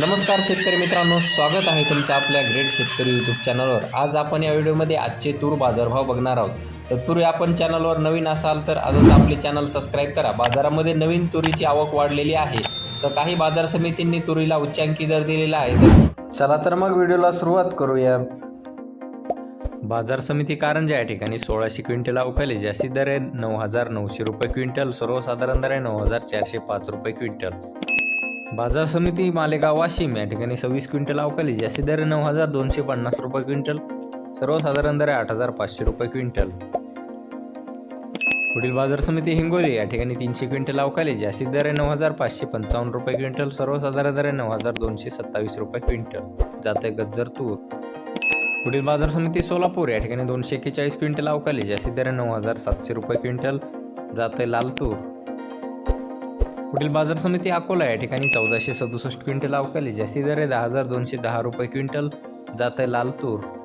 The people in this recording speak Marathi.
नमस्कार शेतकरी मित्रांनो स्वागत आहे तुमचं आपल्या ग्रेट शेतकरी यूट्यूब चॅनलवर आज आपण या व्हिडिओमध्ये आजचे तूर बाजारभाव बघणार आहोत. तत्पूर्वी आपण चॅनलवर नवीन असाल तर आजच आपले चॅनल सबस्क्राईब करा. बाजारामध्ये नवीन तुरीची आवक वाढलेली आहे. तर काही बाजार समितींनी तुरीला उच्चांकी दर दिलेला आहे. चला तर मग व्हिडिओला सुरुवात करूया. बाजार समिती कारंजा या ठिकाणी सोळाशे क्विंटल अवकाली जास्तीत दर आहे नऊ हजार नऊशे रुपये क्विंटल सर्वसाधारण दर आहे नऊ हजार चारशे पाच रुपये क्विंटल. बाजार समिती मालेगाव वाशिम या ठिकाणी सव्वीस क्विंटल अवकाली जास्तीत दर नऊ हजार दोनशे पन्नास रुपये क्विंटल सर्वसाधारण दर आठ हजार पाचशे रुपये क्विंटल. पुढील बाजार समिती हिंगोली या ठिकाणी तीनशे क्विंटल अवकाली जास्तीत दर आहे नऊ हजार पाचशे पंचावन्न रुपये क्विंटल सर्वसाधारण दर आहे नऊ हजार दोनशे सत्तावीस रुपये क्विंटल. जाते गज्जर तूर. पुढील बाजार समिती सोलापूर या ठिकाणी दोनशे एक्केचाळीस क्विंटल अवकाली जास्तीत दर नऊ हजार सातशे रुपये क्विंटल जाते लाल तूर. पुढील बाजार समिती अकोला या ठिकाणी चौदाशे सदुसष्ट क्विंटल अवकाली जास्तीत दर आहे दहा हजार दोनशे दहा रुपये क्विंटल. जात लाल तूर.